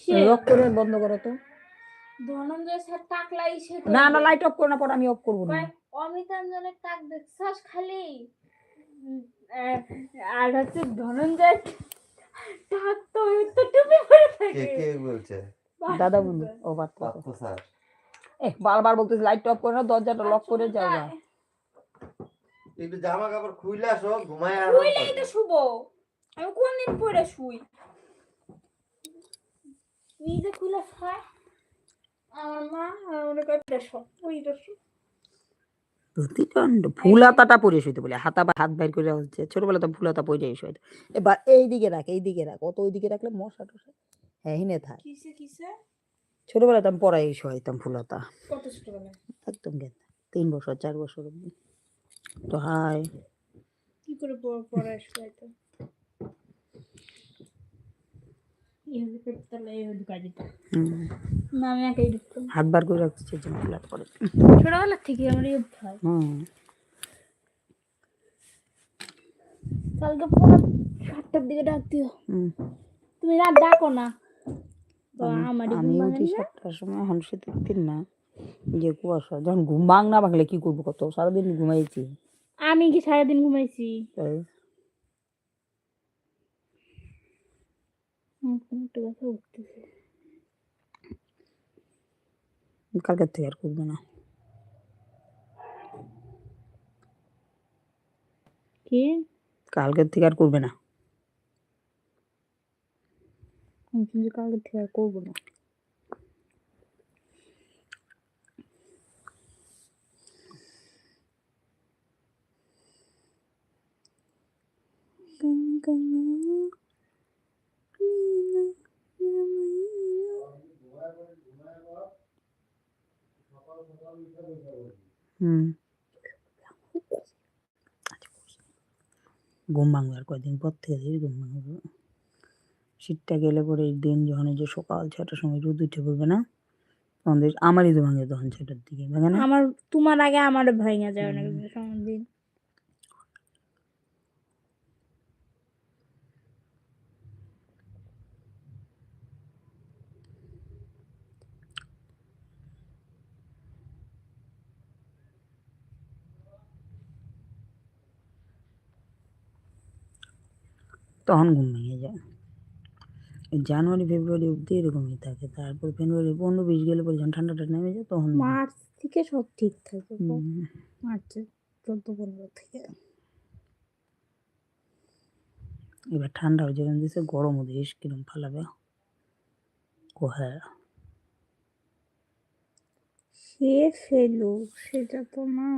ইসে লক করে বন্ধ করো তো। ধনঞ্জয় স্যার টাকলা ইসে না না লাইট অফ করো না পর আমি অফ করব না। অমিতাঞ্জনের টাক দেখছাস খালি? আর হচ্ছে ধনঞ্জয় টাক তো তো টুপি পরে থাকে। কে বলছে? দাদা বন্ধু ও বাদ স্যার। এ বারবার বলতেছি লাইট অফ করে না দরজাটা লক করে যাও না। একটু জামা কাপড় খুইলে আসো ঘুমায় আর শুইলেই তো শুভ আমি কোনদিন পরে শুই? নিজে খুলে খায় আমার মা ওই প্রতিদণ্ড ফুল হাতাটা পরে শুইতে বলে হাতা বা হাত বাইর করে হচ্ছে। ছোটবেলা তো ফুল হাতা পরে শুইতে এবার এই দিকে রাখ অত ওই দিকে রাখলে মশা টশা। হ্যাঁ হিনে থাক। কিসে কিসে? ছোটবেলাতে আমি পড়াই শোয়াইতাম ফুল হাতা কত একদম তিন বছর চার বছর তো হাই কি করে পড়- পড়ায় হাত বার করে রাখছি যেন ফুল হাত পরে ছোটবেলা থেকে আমার এই অভ্যাস হুম কালকে পড়া সাতটার দিকে ডাক দিও। তুমি রাত ডাকো না আমি- উঠি সাতটার সময় শীত দিন না যে কুয়াশা যখন ঘুম ভাঙ না ভাঙলে কি করব কত সারাদিন ঘুমাইছি আমি কি সারাদিন ঘুমাইছি একটু ব্যথা উঠতেছে কালকের থেকে আর করব না। কি? কালকের থেকে আর করবে না। আমি কিন্তু কালকে থেকে আর করব না। হুম ঘুম ভাঙবে আর কয়েকদিন পর থেকে ঘুম ভাঙবে। শীতটা গেলে পরে এই দিন যখন যে সকাল ছটার সময় রোদ উঠে পড়বে না, তখন আমারই তো ভাঙে তখন ছটার দিকে, ভাঙে না? আমার, তোমার আগে আমার ভাঙে যায় অনেক দিন। তখন ঘুম ভেঙে যায়। জানুয়ারি ফেব্রুয়ারি অব্দি এরকমই থাকে। তারপর ফেব্রুয়ারি পনেরো বিশ গেলে পরে যখন ঠান্ডাটা নেমে যায় তখন মার্চ থেকে সব ঠিক থাকে মার্চের চোদ্দ পনেরো থেকে। এবার ঠান্ডা হয়ে যেরকম দিচ্ছে গরমও দিস কিরম ফালাবে। হ্যাঁ সে ফেলো সেটা তো না।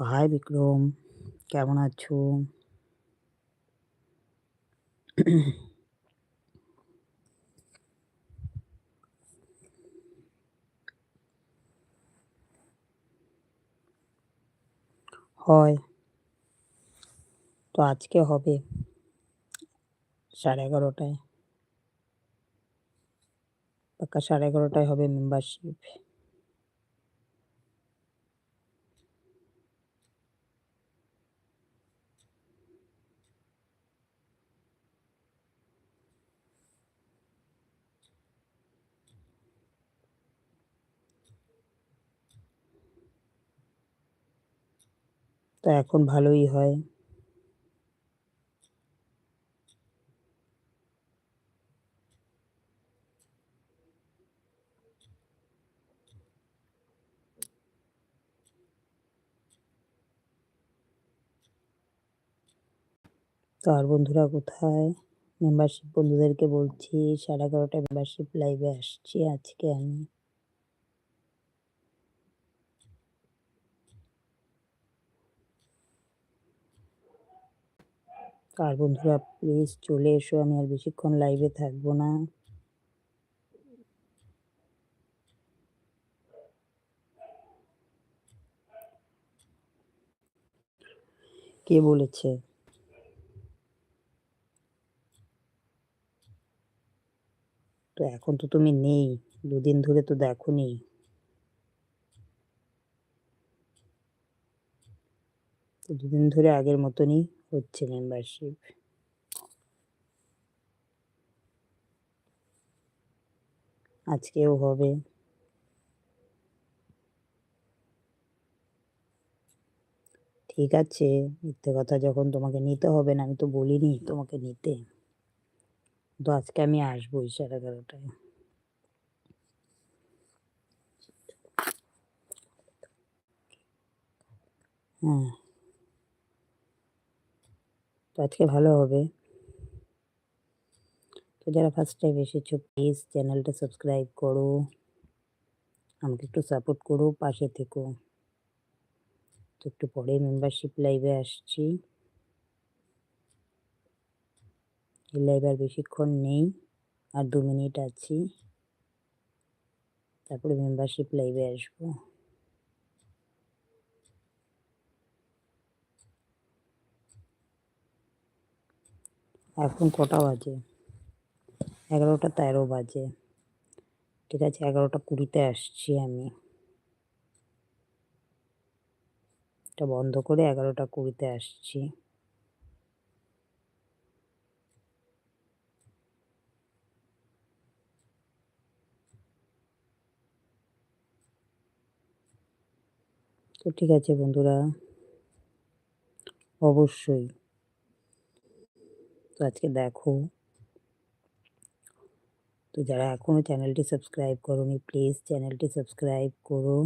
তো হাই বিক্রম, কেমন আছো? হয়। তো আজকে হবে সাড়ে এগারোটায়। পাক্কা সাড়ে এগারোটায় হবে মেম্বারশিপ তো এখন ভালোই হয়। তো আর বন্ধুরা কোথায়? মেম্বারশিপ বন্ধুদেরকে বলছি, সাড়ে এগারোটায় মেম্বারশিপ লাইভে আসছি। আজকে আমি আর বন্ধুরা প্লিজ চলে এসো, আমি আর বেশিক্ষণ লাইভে থাকব না। কে বলেছে? তো এখন তো তুমি নেই, দুদিন ধরে তো দেখোনি। তো দুদিন ধরে আগের মতনই হচ্ছে মেম্বারশিপ আজকেও হবে। ঠিক আছে, মিথ্যে কথা যখন তোমাকে নিতে হবে না, আমি তো বলিনি তোমাকে নিতে। তো আজকে আমি আসবোই সাড়ে এগারোটায় হ্যাঁ। আজকে ভালো হবে। তো যারা ফার্স্ট টাইম এসেছ প্লিজ চ্যানেলটা সাবস্ক্রাইব করো। আমাকে একটু সাপোর্ট করো, পাশে থেকো। তো একটু পরে মেম্বারশিপ লাইভে আসছি। এই লাইভ আর বেশিক্ষণ নেই, আর দু মিনিট আছি। তারপরে মেম্বারশিপ লাইভে আসব। এখন কটা বাজে? এগারোটা তেরো বাজে। ঠিক আছে, এগারোটা কুড়িতে আসছি আমি। এটা বন্ধ করে এগারোটা কুড়িতে আসছি। তো ঠিক আছে বন্ধুরা, অবশ্যই। তো আজকে দেখো। তো যারা এখনও চ্যানেলটি সাবস্ক্রাইব করোনি, প্লিজ চ্যানেলটি সাবস্ক্রাইব করো।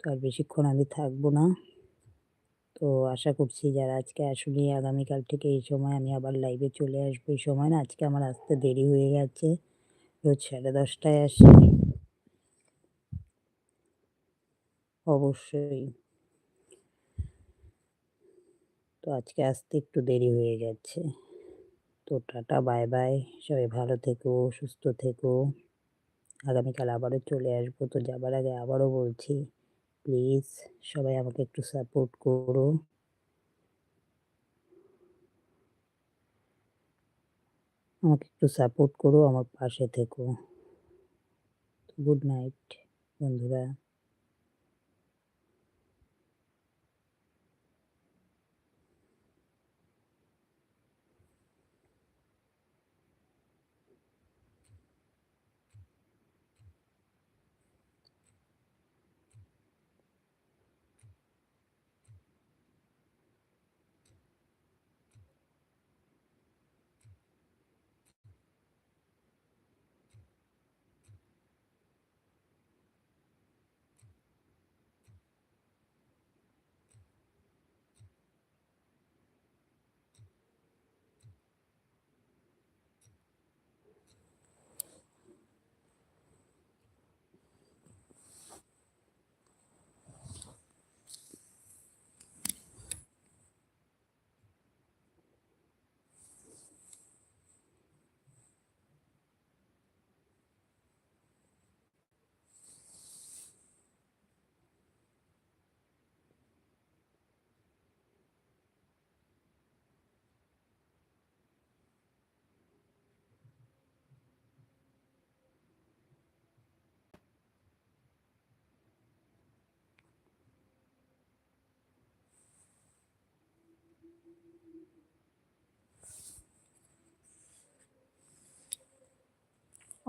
তো আর বেশিক্ষণ আমি থাকব না। তো আশা করছি যারা আজকে আসুনি, আগামীকাল থেকে এই সময় আমি আবার লাইভে চলে আসব। এই সময় না আজকে আমার আসতে দেরি হয়ে গেছে। রোজ সাড়ে দশটায় আসি। অবশ্যই। তো আজকে আসতে একটু দেরি হয়ে গেছে। তো টাটা, বাই বাই। সবাই ভালো থেকো, সুস্থ থেকো। আগামীকাল আবারও চলে আসব। তো যাবার আগে আবারও বলছি, প্লিজ সবাই আমাকে একটু সাপোর্ট করো। আমাকে একটু সাপোর্ট করো, আমার পাশে থেকো। গুড নাইট, বন্ধুরা।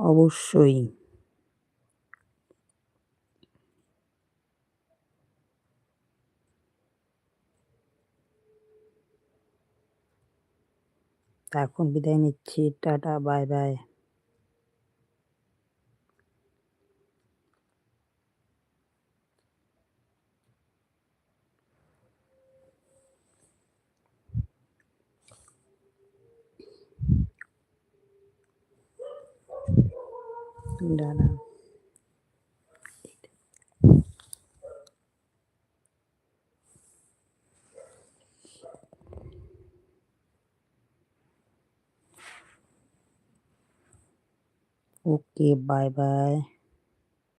অবশ্যই। এখন বিদায় নিচ্ছি। টাটা বাই বাই দাঁড়া ওকে বাই বাই